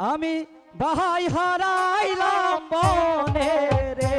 আমি বাহাই হারাইলাম বনে রে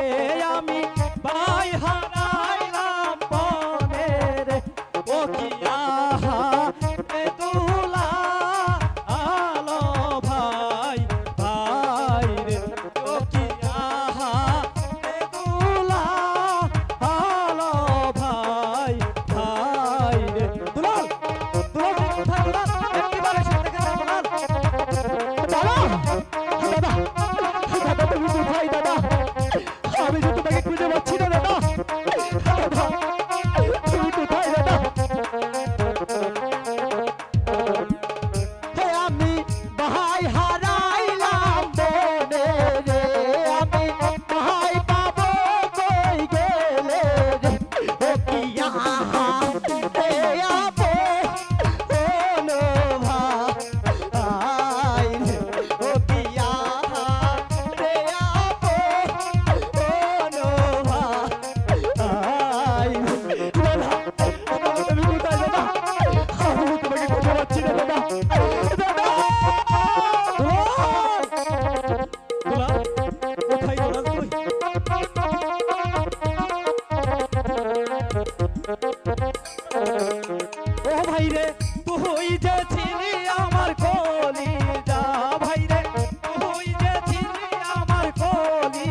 ভাইরে তুই যে ছিলি আমার কলি যা ভাইরে তুই যে ছিলি আমার কলি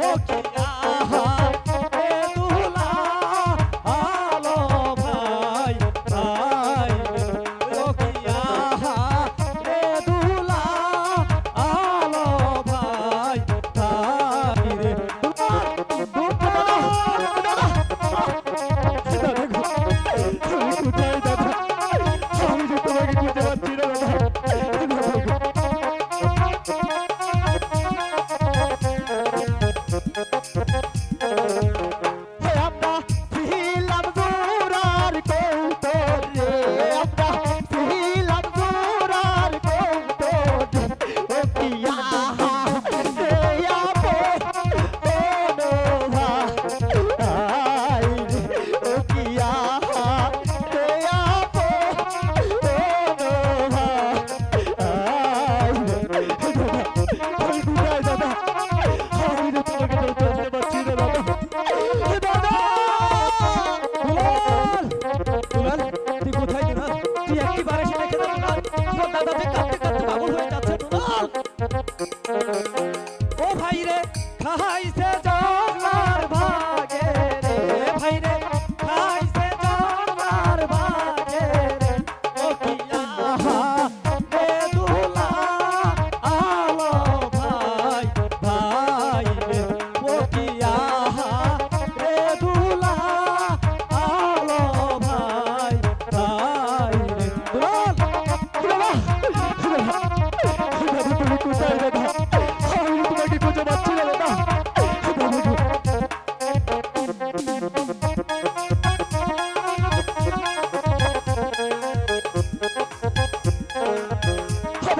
ও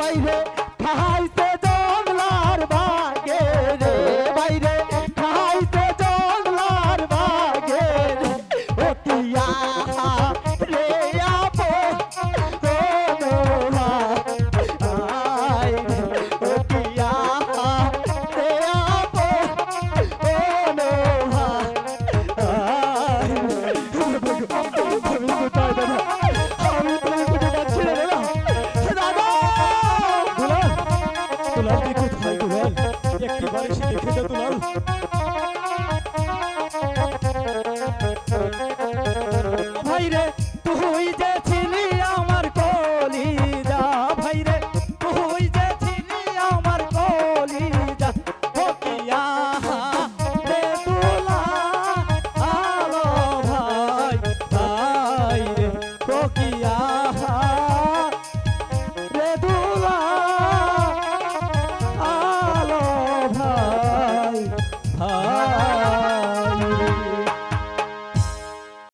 বাইরে খাইতে জঙ্গলার বাগে রে। বাইরে খাইতে জঙ্গলার বাগে রে। lado.